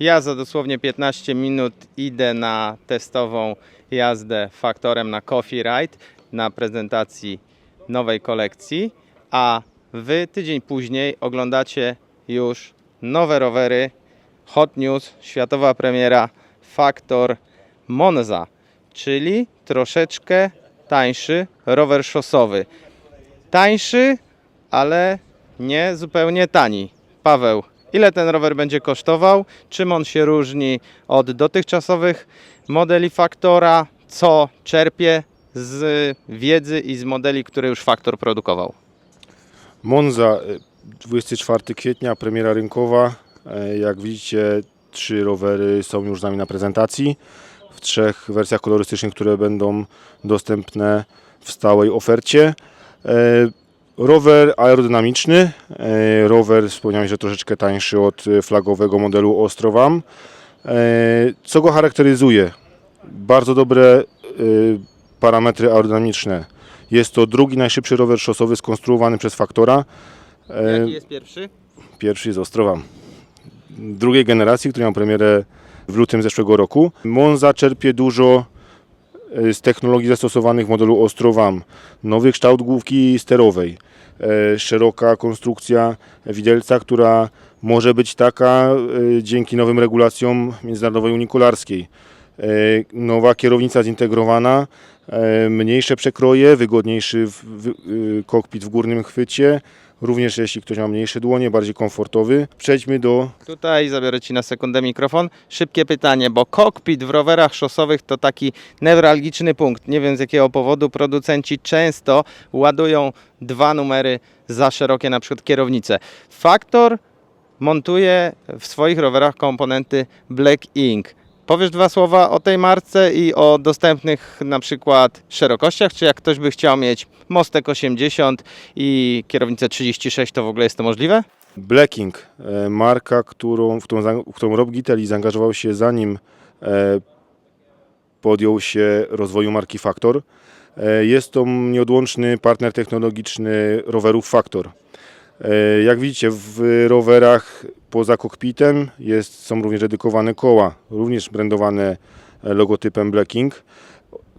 Ja za dosłownie 15 minut idę na testową jazdę faktorem na Coffee Ride na prezentacji nowej kolekcji, a wy tydzień później oglądacie już nowe rowery Hot News, światowa premiera Faktor Monza, czyli troszeczkę tańszy rower szosowy. Tańszy, ale nie zupełnie tani. Paweł, ile ten rower będzie kosztował? Czym on się różni od dotychczasowych modeli Faktora? Co czerpie z wiedzy i z modeli, które już Faktor produkował? Monza, y, 24 kwietnia, premiera rynkowa. E, Jak widzicie, trzy rowery są już z nami na prezentacji w trzech wersjach kolorystycznych, które będą dostępne w stałej ofercie. Rower aerodynamiczny, e, rower wspomniałem, że troszeczkę tańszy od e, flagowego modelu Ostrowam. E, Co go charakteryzuje? Bardzo dobre parametry aerodynamiczne. Jest to drugi najszybszy rower szosowy skonstruowany przez Faktora. Jaki jest pierwszy? Pierwszy jest Ostrowam. Drugiej generacji, który miał premierę w lutym zeszłego roku. Monza czerpie dużo z technologii zastosowanych w modelu Ostrowam. Nowy kształt główki sterowej. e, Szeroka konstrukcja widelca, która może być taka e, dzięki nowym regulacjom międzynarodowej unikularskiej. E, Nowa kierownica zintegrowana, mniejsze przekroje, wygodniejszy y, kokpit w górnym chwycie, również jeśli ktoś ma mniejsze dłonie, bardziej komfortowy. Przejdźmy do Tutaj zabiorę Ci na sekundę mikrofon. Szybkie pytanie, bo kokpit w rowerach szosowych to taki newralgiczny punkt. Nie wiem z jakiego powodu producenci często ładują dwa numery za szerokie na przykład kierownice. Faktor montuje w swoich rowerach komponenty Black Ink. Powiesz dwa słowa o tej marce i o dostępnych na przykład szerokościach, czy jak ktoś by chciał mieć mostek 80 i kierownicę 36, to w ogóle jest to możliwe? Blacking, e, marka, którą, w, którą, w którą Rob Gittel zaangażował się zanim e, podjął się rozwoju marki Factor. E, Jest to nieodłączny partner technologiczny rowerów Factor. E, Jak widzicie, w rowerach poza kokpitem jest, są również dedykowane koła, również brandowane e, logotypem Blacking.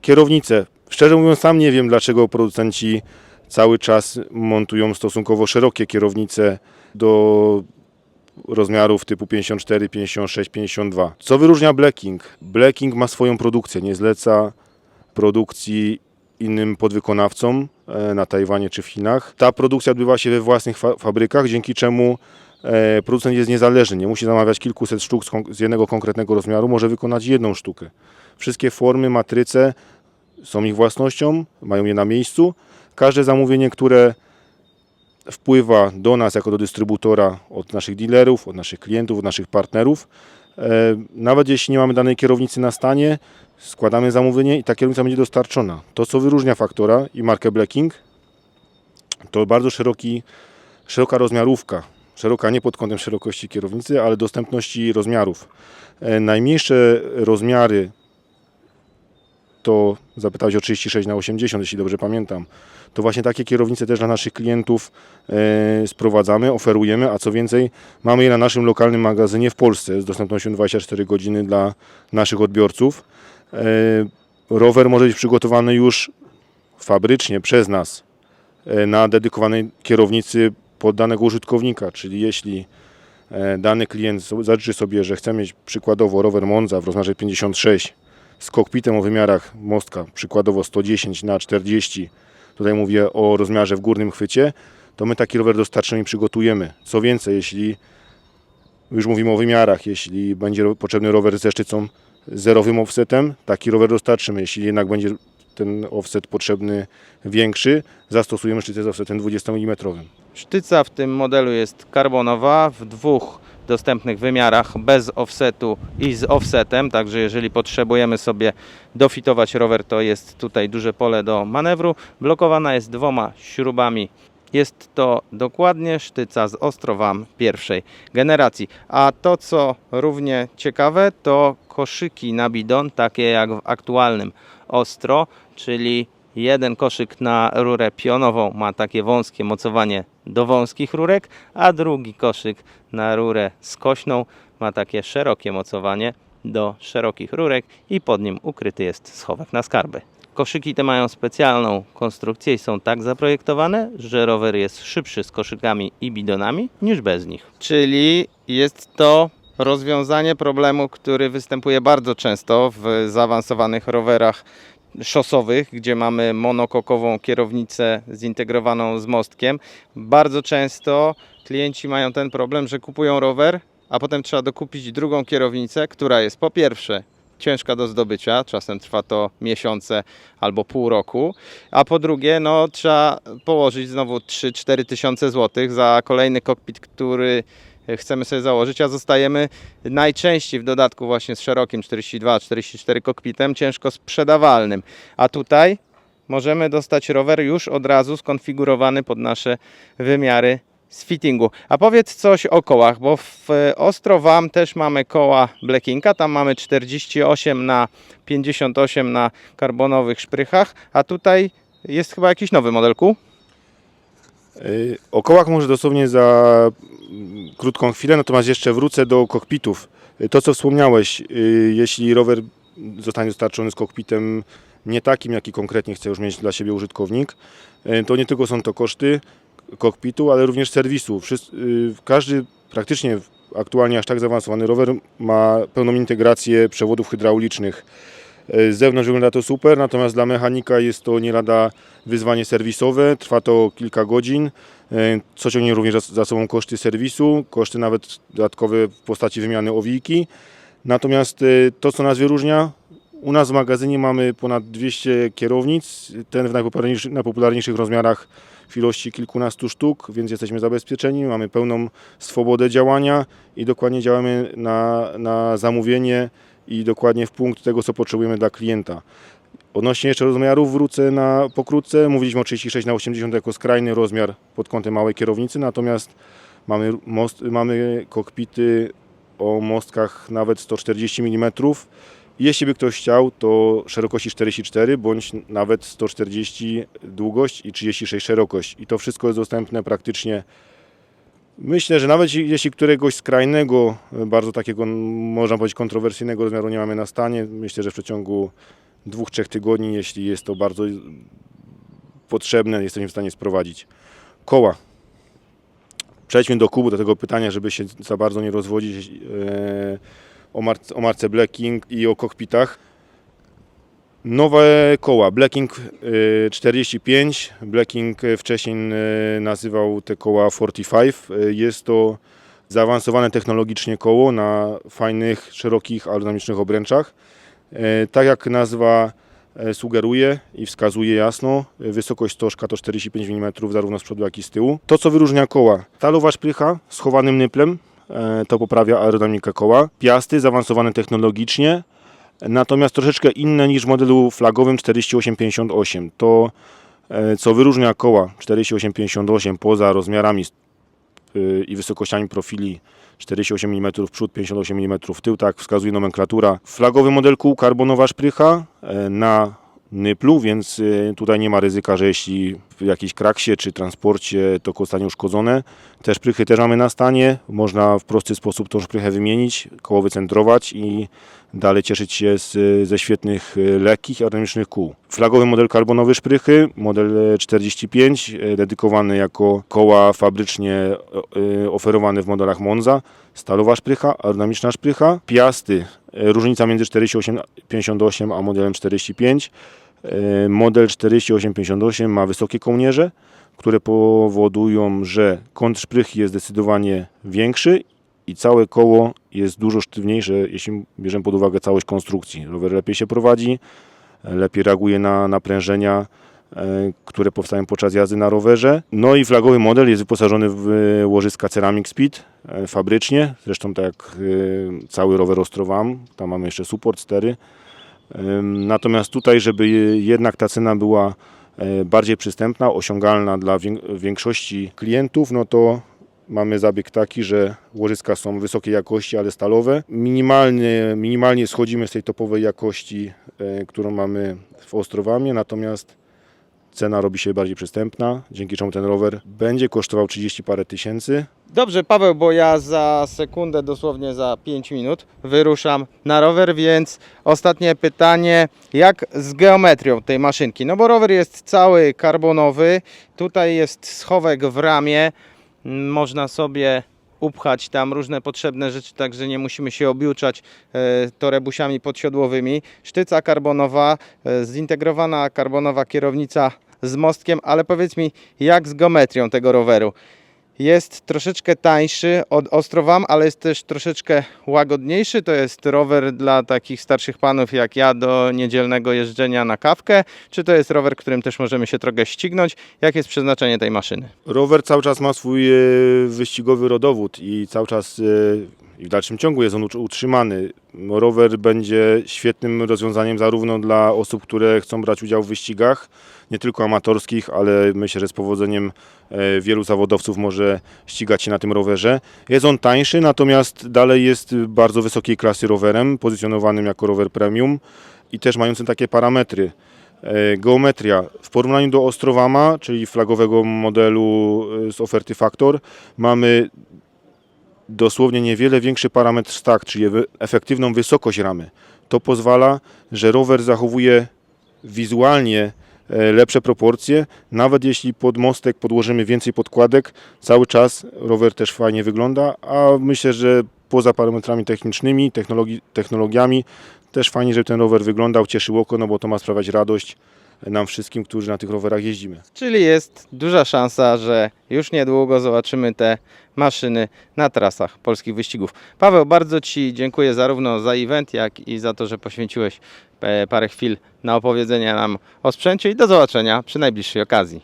Kierownice. Szczerze mówiąc, sam nie wiem, dlaczego producenci cały czas montują stosunkowo szerokie kierownice do rozmiarów typu 54, 56, 52. Co wyróżnia Blacking? Blacking ma swoją produkcję, nie zleca produkcji innym podwykonawcom e, na Tajwanie czy w Chinach. Ta produkcja odbywa się we własnych fa- fabrykach, dzięki czemu e, producent jest niezależny, nie musi zamawiać kilkuset sztuk z jednego konkretnego rozmiaru, może wykonać jedną sztukę. Wszystkie formy, matryce są ich własnością, mają je na miejscu. Każde zamówienie, które wpływa do nas jako do dystrybutora od naszych dealerów, od naszych klientów, od naszych partnerów. E, Nawet jeśli nie mamy danej kierownicy na stanie, składamy zamówienie i ta kierownica będzie dostarczona. To, co wyróżnia Faktora i markę Blacking, to bardzo szeroki, szeroka rozmiarówka. Szeroka nie pod kątem szerokości kierownicy, ale dostępności rozmiarów. E, Najmniejsze rozmiary to zapytałeś o 36 na 80, jeśli dobrze pamiętam. To właśnie takie kierownice też dla naszych klientów e, sprowadzamy, oferujemy, a co więcej, mamy je na naszym lokalnym magazynie w Polsce z dostępnością 24 godziny dla naszych odbiorców. E, rower może być przygotowany już fabrycznie przez nas e, na dedykowanej kierownicy pod danego użytkownika, czyli jeśli e, dany klient zażyczy sobie, że chce mieć przykładowo rower Monza w rozmiarze 56 z kokpitem o wymiarach mostka, przykładowo 110 na 40, tutaj mówię o rozmiarze w górnym chwycie, to my taki rower dostarczymy i przygotujemy. Co więcej, jeśli już mówimy o wymiarach, jeśli będzie potrzebny rower ze sztycą zerowym offsetem, taki rower dostarczymy. Jeśli jednak będzie ten offset potrzebny większy, zastosujemy sztycę z offsetem 20 mm. Sztyca w tym modelu jest karbonowa w dwóch dostępnych wymiarach bez offsetu i z offsetem, także jeżeli potrzebujemy sobie dofitować rower, to jest tutaj duże pole do manewru. Blokowana jest dwoma śrubami. Jest to dokładnie sztyca z Ostrowam pierwszej generacji. A to, co równie ciekawe, to koszyki na bidon, takie jak w aktualnym Ostro, czyli jeden koszyk na rurę pionową ma takie wąskie mocowanie do wąskich rurek, a drugi koszyk na rurę skośną ma takie szerokie mocowanie do szerokich rurek i pod nim ukryty jest schowek na skarby. Koszyki te mają specjalną konstrukcję i są tak zaprojektowane, że rower jest szybszy z koszykami i bidonami niż bez nich. Czyli jest to rozwiązanie problemu, który występuje bardzo często w zaawansowanych rowerach szosowych, gdzie mamy monokokową kierownicę zintegrowaną z mostkiem. Bardzo często klienci mają ten problem, że kupują rower, a potem trzeba dokupić drugą kierownicę, która jest po pierwsze ciężka do zdobycia, czasem trwa to miesiące albo pół roku, a po drugie no, trzeba położyć znowu 3-4 tysiące złotych za kolejny kokpit, który chcemy sobie założyć, a zostajemy najczęściej w dodatku właśnie z szerokim 42-44 kokpitem ciężko sprzedawalnym. A tutaj możemy dostać rower już od razu skonfigurowany pod nasze wymiary z fittingu. A powiedz coś o kołach, bo w Ostro Wam też mamy koła Blackinka, tam mamy 48 na 58 na karbonowych szprychach, a tutaj jest chyba jakiś nowy model kół. Y, O kołach może dosłownie za mm, krótką chwilę, natomiast jeszcze wrócę do kokpitów. To, co wspomniałeś, y, jeśli rower zostanie dostarczony z kokpitem nie takim, jaki konkretnie chce już mieć dla siebie użytkownik, y, to nie tylko są to koszty kokpitu, ale również serwisu. Y, Każdy praktycznie aktualnie aż tak zaawansowany rower ma pełną integrację przewodów hydraulicznych. Z zewnątrz wygląda to super, natomiast dla mechanika jest to nie lada wyzwanie serwisowe. Trwa to kilka godzin, y, co ciągnie również za- sobą koszty serwisu, koszty nawet dodatkowe w postaci wymiany owijki. Natomiast y, to, co nas wyróżnia, u nas w magazynie mamy ponad 200 kierownic, ten w najpopularniejszych, najpopularniejszych rozmiarach w ilości kilkunastu sztuk, więc jesteśmy zabezpieczeni, mamy pełną swobodę działania i dokładnie działamy na, na zamówienie i dokładnie w punkt tego, co potrzebujemy dla klienta. Odnośnie jeszcze rozmiarów wrócę na pokrótce. Mówiliśmy o 36 na 80 jako skrajny rozmiar pod kątem małej kierownicy, natomiast mamy, most, mamy kokpity o mostkach nawet 140 mm. Jeśli by ktoś chciał, to szerokości 44 bądź nawet 140 długość i 36 szerokość. I to wszystko jest dostępne praktycznie. Myślę, że nawet jeśli któregoś skrajnego, bardzo takiego można powiedzieć kontrowersyjnego rozmiaru nie mamy na stanie, myślę, że w przeciągu dwóch, trzech tygodni, jeśli jest to bardzo potrzebne, jesteśmy w stanie sprowadzić. Koła. Przejdźmy do kubu, do tego pytania, żeby się za bardzo nie rozwodzić e, o, marce, o marce Blacking i o kokpitach. Nowe koła. Blacking e, 45. Blacking e, wcześniej e, nazywał te koła 45. E, Jest to zaawansowane technologicznie koło na fajnych, szerokich aerodynamicznych obręczach. Tak jak nazwa sugeruje i wskazuje jasno, wysokość stożka to 45 mm zarówno z przodu jak i z tyłu. To co wyróżnia koła, stalowa szprycha z chowanym nyplem, to poprawia aerodynamikę koła. Piasty zaawansowane technologicznie, natomiast troszeczkę inne niż w modelu flagowym 4858. To e, co wyróżnia koła 4858 poza rozmiarami y, i wysokościami profili 48 mm przód, 58 mm tył, tak wskazuje nomenklatura. Flagowy model kół karbonowa szprycha e, na nyplu, więc e, tutaj nie ma ryzyka, że jeśli w jakiejś kraksie czy transporcie to koło zostanie uszkodzone. Te szprychy też mamy na stanie, można w prosty sposób tą szprychę wymienić, koło wycentrować i dalej cieszyć się z, ze świetnych e, lekkich aerodynamicznych kół. Flagowy model karbonowy szprychy, model e, 45, e, dedykowany jako koła fabrycznie oferowane w modelach Monza. Stalowa szprycha, aerodynamiczna szprycha, piasty, różnica między 4858 a modelem 45. E, Model 4858 ma wysokie kołnierze, które powodują, że kąt szprychy jest zdecydowanie większy i całe koło jest dużo sztywniejsze, jeśli bierzemy pod uwagę całość konstrukcji. Rower lepiej się prowadzi, lepiej reaguje na naprężenia, e, które powstają podczas jazdy na rowerze. No i flagowy model jest wyposażony w e, łożyska Ceramic Speed e, fabrycznie, zresztą tak jak e, cały rower Ostrowam, tam mamy jeszcze support stery. Natomiast tutaj, żeby jednak ta cena była e, bardziej przystępna, osiągalna dla wię- większości klientów, no to mamy zabieg taki, że łożyska są wysokiej jakości, ale stalowe. Minimalnie, minimalnie schodzimy z tej topowej jakości, e, którą mamy w Ostrowamie, natomiast cena robi się bardziej przystępna, dzięki czemu ten rower będzie kosztował 30 parę tysięcy. Dobrze, Paweł, bo ja za sekundę, dosłownie za 5 minut wyruszam na rower, więc ostatnie pytanie, jak z geometrią tej maszynki? No bo rower jest cały karbonowy, tutaj jest schowek w ramię, m, można sobie upchać tam różne potrzebne rzeczy, także nie musimy się obiuczać e, torebusiami podsiodłowymi. Sztyca karbonowa, e, zintegrowana karbonowa kierownica z mostkiem, ale powiedz mi, jak z geometrią tego roweru? Jest troszeczkę tańszy od Ostrowam, ale jest też troszeczkę łagodniejszy. To jest rower dla takich starszych panów jak ja do niedzielnego jeżdżenia na kawkę. Czy to jest rower, którym też możemy się trochę ścignąć? Jakie jest przeznaczenie tej maszyny? Rower cały czas ma swój e, wyścigowy rodowód i cały czas e, i w dalszym ciągu jest on utrz- utrzymany. Rower będzie świetnym rozwiązaniem zarówno dla osób, które chcą brać udział w wyścigach, nie tylko amatorskich, ale myślę, że z powodzeniem e, wielu zawodowców może ścigać się na tym rowerze. Jest on tańszy, natomiast dalej jest bardzo wysokiej klasy rowerem, pozycjonowanym jako rower premium i też mającym takie parametry. E, Geometria w porównaniu do Ostrowama, czyli flagowego modelu e, z oferty Factor, mamy dosłownie niewiele większy parametr stack, czyli efektywną wysokość ramy. To pozwala, że rower zachowuje wizualnie e, lepsze proporcje, nawet jeśli pod mostek podłożymy więcej podkładek, cały czas rower też fajnie wygląda, a myślę, że poza parametrami technicznymi, technologi- technologiami, też fajnie, żeby ten rower wyglądał, cieszył oko, no bo to ma sprawiać radość nam wszystkim, którzy na tych rowerach jeździmy. Czyli jest duża szansa, że już niedługo zobaczymy te maszyny na trasach polskich wyścigów. Paweł, bardzo Ci dziękuję zarówno za event, jak i za to, że poświęciłeś e, parę chwil na opowiedzenie nam o sprzęcie i do zobaczenia przy najbliższej okazji.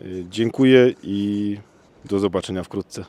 Y, Dziękuję i do zobaczenia wkrótce.